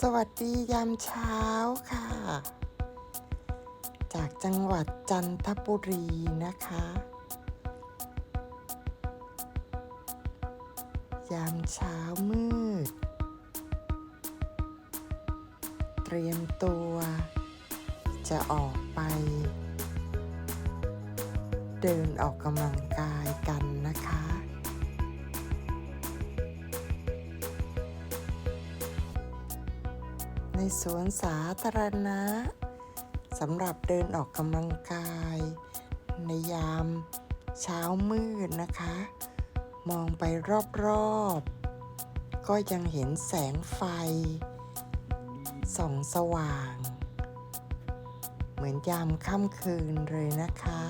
สวัสดียามเช้าค่ะ จากจังหวัดจันทบุรีนะคะ ยามเช้ามืด เตรียมตัว จะออกไป เดินออกกำลังกายกันนะคะ ในสวนสาธารณะสำหรับเดินออกกำลังกาย ในยามเช้ามืดนะคะ มองไปรอบๆ ก็ยังเห็นแสงไฟ ส่องสว่าง เหมือนยามค่ำคืนเลยนะคะ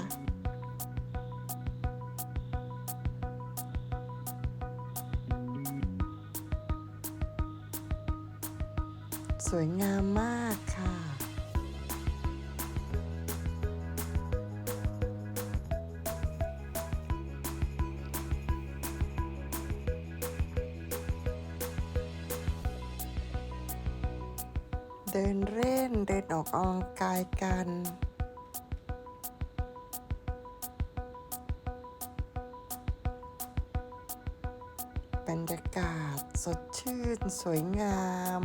สวยงามมากค่ะ เดินเล่นเดินออกกำลังกายกันบรรยากาศสดชื่นสวยงาม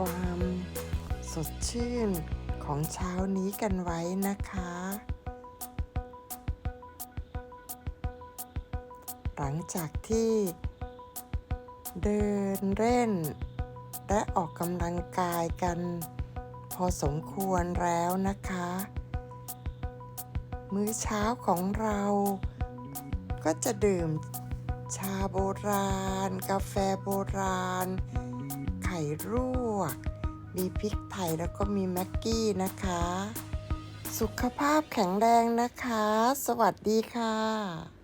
ความสดชื่นของเช้านี้กันไว้นะคะ หลังจากที่เดินเล่น และออกกำลังกายกัน พอสมควรแล้วนะคะ มื้อเช้าของเราก็จะดื่มชาโบราณ กาแฟโบราณ ไข่ลวก มีพริกไทยแล้วก็มีแม็กกี้นะคะ สุขภาพแข็งแรงนะคะ สวัสดีค่ะ